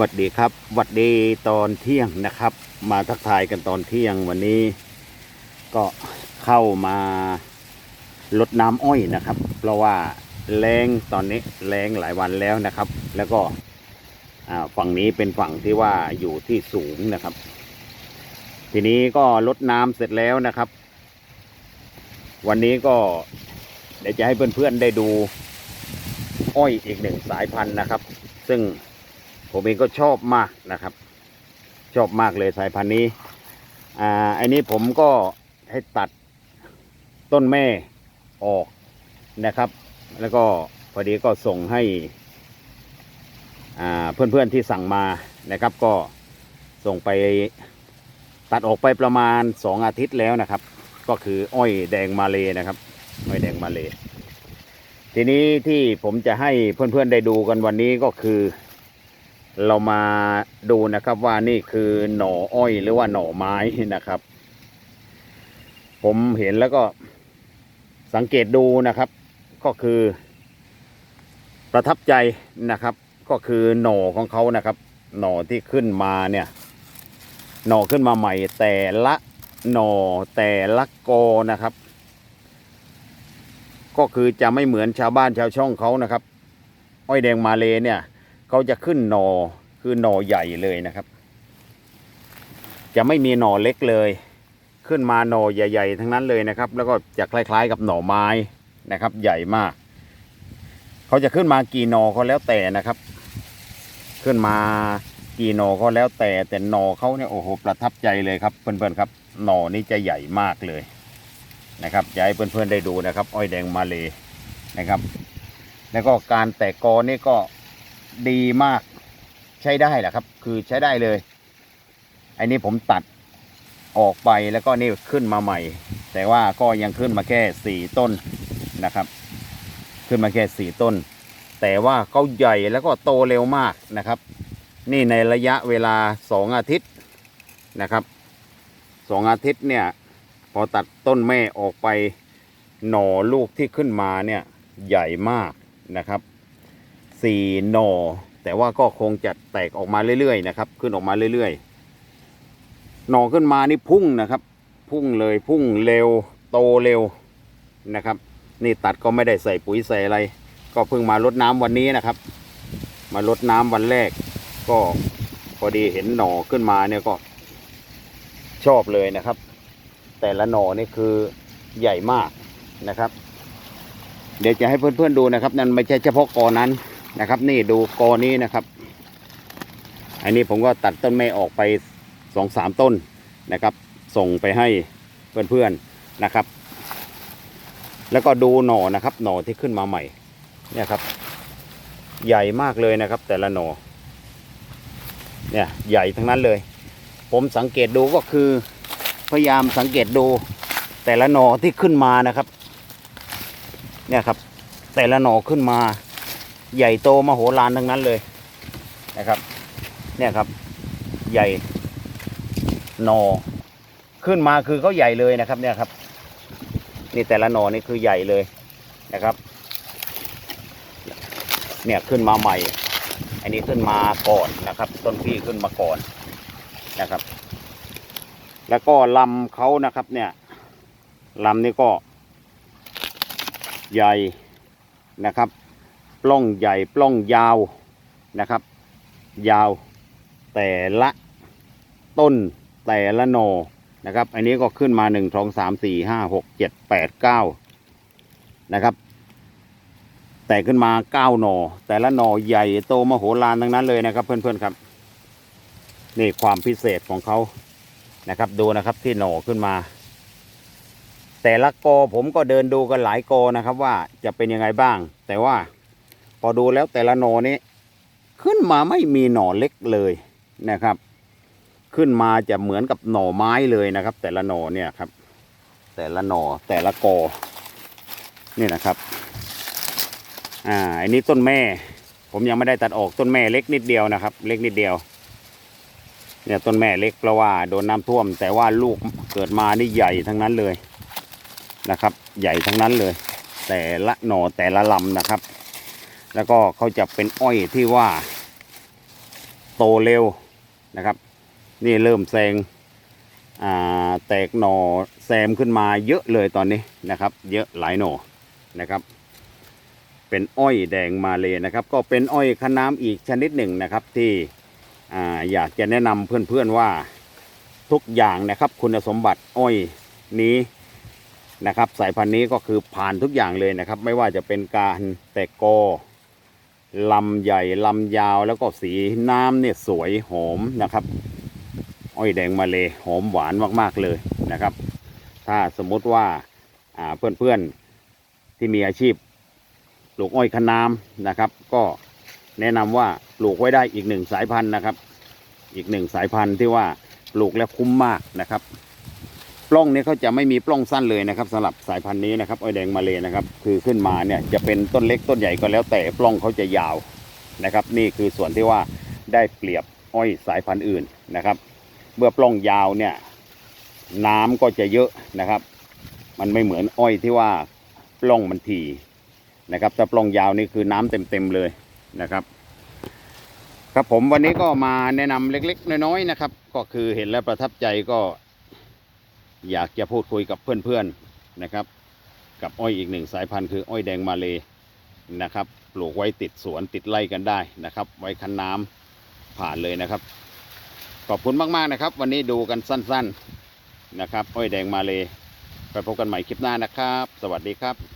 วัดดีครับวัดดีตอนเที่ยงนะครับ มาทักทายกันตอนเที่ยงวันนี้ ก็เข้ามาลดน้ำอ้อยนะครับ เพราะว่าแรงตอนนี้แรงหลายวันแล้วนะครับ แล้วก็ฝั่งนี้เป็นฝั่งที่ว่าอยู่ที่สูงนะครับ ทีนี้ก็ลดน้ำเสร็จแล้วนะครับ วันนี้ก็เดี๋ยวจะให้เพื่อนๆได้ดูอ้อยอีกหนึ่งสายพันธุ์นะครับ ซึ่ง ผมเองก็ชอบมากนะครับ ชอบมากเลยสายพันธุ์นี้ อ่าอันนี้ผมก็ให้ตัดต้นแม่ออกนะครับ แล้วก็พอดีก็ส่งให้อ่าเพื่อนๆที่สั่งมานะครับ ก็ส่งไปตัดออกไปประมาณสองอาทิตย์แล้วนะครับ ก็คืออ้อยแดงมาเลยนะครับ อ้อยแดงมาเลยทีนี้ที่ผมจะให้เพื่อนๆได้ดูกันวันนี้ก็คือ เรามาดูนะครับว่านี่คือหน่ออ้อยหรือว่าหน่อไม้นะครับ ผมเห็นแล้วก็สังเกตดูนะครับ ก็คือ ประทับใจนะครับ ก็คือหน่อของเขานะครับ หน่อที่ขึ้นมาเนี่ย หน่อขึ้นมาใหม่ แต่ละหน่อแต่ละกอนะครับ ก็คือจะไม่เหมือนชาวบ้านชาวช่องเขานะครับ อ้อยแดงมาเลเนี่ย เขาจะขึ้นหนอคือหนอใหญ่เลยนะครับ จะไม่มีหนอเล็กเลย ขึ้นมาหนอใหญ่ ๆ ทั้งนั้นเลยนะครับ แล้วก็จะคล้าย ๆ กับหน่อไม้นะครับ ใหญ่มาก เขาจะขึ้นมากี่หนอก็แล้วแต่นะครับ ขึ้นมากี่หนอก็แล้วแต่แต่หนอเขาเนี่ยโอ้โหประทับใจเลยครับเพื่อนๆครับหนอนี่จะใหญ่มากเลยนะครับอยากให้เพื่อนๆได้ดูนะครับ อ้อยแดงมาเลยนะครับ แล้วก็การแตกกอนี่ก็ ดีมาก ใช้ได้แหละครับ คือใช้ได้เลย อันนี้ผมตัดออกไปแล้วก็นี่ขึ้นมาใหม่ แต่ว่าก็ยังขึ้นมาแค่สี่ต้นนะครับ ขึ้นมาแค่สี่ต้น แต่ว่าเขาใหญ่แล้วก็โตเร็วมากนะครับ นี่ในระยะเวลาสองอาทิตย์นะครับสองอาทิตย์เนี่ย พอตัดต้นแม่ออกไปหน่อลูกที่ขึ้นมาเนี่ยใหญ่มากนะครับ สี่หน่อ แต่ว่าก็คงจะแตกออกมาเรื่อยๆนะครับ ขึ้นออกมาเรื่อยๆ หน่อขึ้นมานี่พุ่งนะครับ พุ่งเลยพุ่งเร็วโตเร็วนะครับ นี่ตัดก็ไม่ได้ใส่ปุ๋ยใส่อะไร ก็เพิ่งมาลดน้ำวันนี้นะครับ มาลดน้ำวันแรก ก็พอดีเห็นหน่อขึ้นมาเนี่ยก็ชอบเลยนะครับ แต่ละหน่อนี่คือใหญ่มากนะครับ เดี๋ยวจะให้เพื่อนๆดูนะครับ นั่นไม่ใช่เฉพาะกอนั้น นะครับนี่ดูกอนี้นะครับ อันนี้ผมก็ตัดต้นไม้ออกไปสองสามต้นนะครับ ส่งไปให้เพื่อนๆนะครับ แล้วก็ดูหน่อนะครับ หน่อที่ขึ้นมาใหม่เนี่ยครับ ใหญ่มากเลยนะครับ แต่ละหน่อเนี่ยใหญ่ทั้งนั้นเลย ผมสังเกตดูก็คือ พยายามสังเกตดูแต่ละหน่อที่ขึ้นมานะครับ เนี่ยครับ แต่ละหน่อขึ้นมา ใหญ่โตมโหฬารทั้งนั้นเลยนะครับ เนี่ยครับ ใหญ่หนอ ขึ้นมาคือเขาใหญ่เลยนะครับ เนี่ยครับ นี่แต่ละหนอนี่คือใหญ่เลยนะครับ เนี่ยขึ้นมาใหม่ อันนี้ขึ้นมาก่อนนะครับ ต้นพี่ขึ้นมาก่อนนะครับ แล้วก็ลำเขานะครับ เนี่ยลำนี้ก็ใหญ่นะครับ ปล้องใหญ่ปล้องยาวนะครับ ยาวแต่ละต้นแต่ละโหนอนะครับ อันนี้ก็ขึ้นมาหนึ่งสองสามสี่ห้าหกเจ็ดแปดเก้านะครับ แต่ขึ้นมาเก้าหนอ แต่ละหนอใหญ่โตมโหฬารทั้งนั้นเลยนะครับ เพื่อนๆครับ นี่ความพิเศษของเขานะครับ ดูนะครับที่หนอขึ้นมา แต่ละกอผมก็เดินดูกันหลายกอนะครับ ว่าจะเป็นยังไงบ้าง แต่ว่า พอดูแล้วแต่ละหนอนี้ ขึ้นมาไม่มีหน่อเล็กเลยนะครับ ขึ้นมาจะเหมือนกับหน่อไม้เลยนะครับ แต่ละหนอเนี่ยครับ แต่ละหน่อแต่ละกอนี่นะครับอ่าอันนี้ต้นแม่ ผมยังไม่ได้ตัดออกต้นแม่เล็กนิดเดียวนะครับ เล็กนิดเดียวเนี่ยต้นแม่เล็กเพราะว่าโดนน้ำท่วม แต่ว่าลูกเกิดมานี่ใหญ่ทั้งนั้นเลยนะครับ ใหญ่ทั้งนั้นเลย แต่ละหน่อแต่ละลำนะครับ แล้วก็เขาจะเป็นอ้อยที่ว่า โตเร็วนะครับ นี่เริ่มแซงแตกหน่อแซมขึ้นมาเยอะเลยตอนนี้นะครับ เยอะหลายหน่อนะครับ เป็นอ้อยแดงมาเลยนะครับ ก็เป็นอ้อยคะน้ำอีกชนิดหนึ่งนะครับที่อ่อยากจะแนะนำเพื่อนๆว่าทุกอย่างนะครับคุณสมบัติอ้อยนี้นะครับ สายพันธุ์นี้ก็คือผ่านทุกอย่างเลยนะครับ ไม่ว่าจะเป็นการแตกกอ ลำใหญ่ลำยาวแล้วก็สีน้ำเนี่ยสวยหอมนะครับ อ้อยแดงมาเลยหอมหวานมากๆเลยนะครับ ถ้าสมมติว่าอ่าเพื่อนๆที่มีอาชีพปลูกอ้อยคะน้ำนะครับ ก็แนะนำว่าปลูกไว้ได้อีกหนึ่งสายพันธุ์นะครับ อีกหนึ่งสายพันธุ์ที่ว่าปลูกแล้วคุ้มมากนะครับ ปล้องนี้เขาจะไม่มีปล้องสั้นเลยนะครับสำหรับสายพันธุ์นี้นะครับอ้อยแดงมาเลยนะครับ คือขึ้นมาเนี่ยจะเป็นต้นเล็กต้นใหญ่ก็แล้วแต่ปล้องเขาจะยาวนะครับ นี่คือส่วนที่ว่าได้เปรียบอ้อยสายพันธุ์อื่นนะครับ เมื่อปล้องยาวเนี่ยน้ำก็จะเยอะนะครับ มันไม่เหมือนอ้อยที่ว่าปล้องมันถี่นะครับถ้าปล้องยาวนี่คือน้ำเต็มๆเลยนะครับ ครับผมวันนี้ก็มาแนะนำเล็กๆ น้อยๆนะครับ ก็คือเห็นแล้วประทับใจก็ อยากจะพูดคุยกับเพื่อนๆนะครับ กับอ้อยอีกหนึ่งสายพันธุ์คืออ้อยแดงมาเลยนะครับ ปลูกไว้ติดสวนติดไร่กันได้นะครับ ไว้คันน้ำผ่านเลยนะครับ ขอบคุณมากๆนะครับ วันนี้ดูกันสั้น ๆนะครับ อ้อยแดงมาเลยไปพบกันใหม่คลิปหน้านะครับ สวัสดีครับ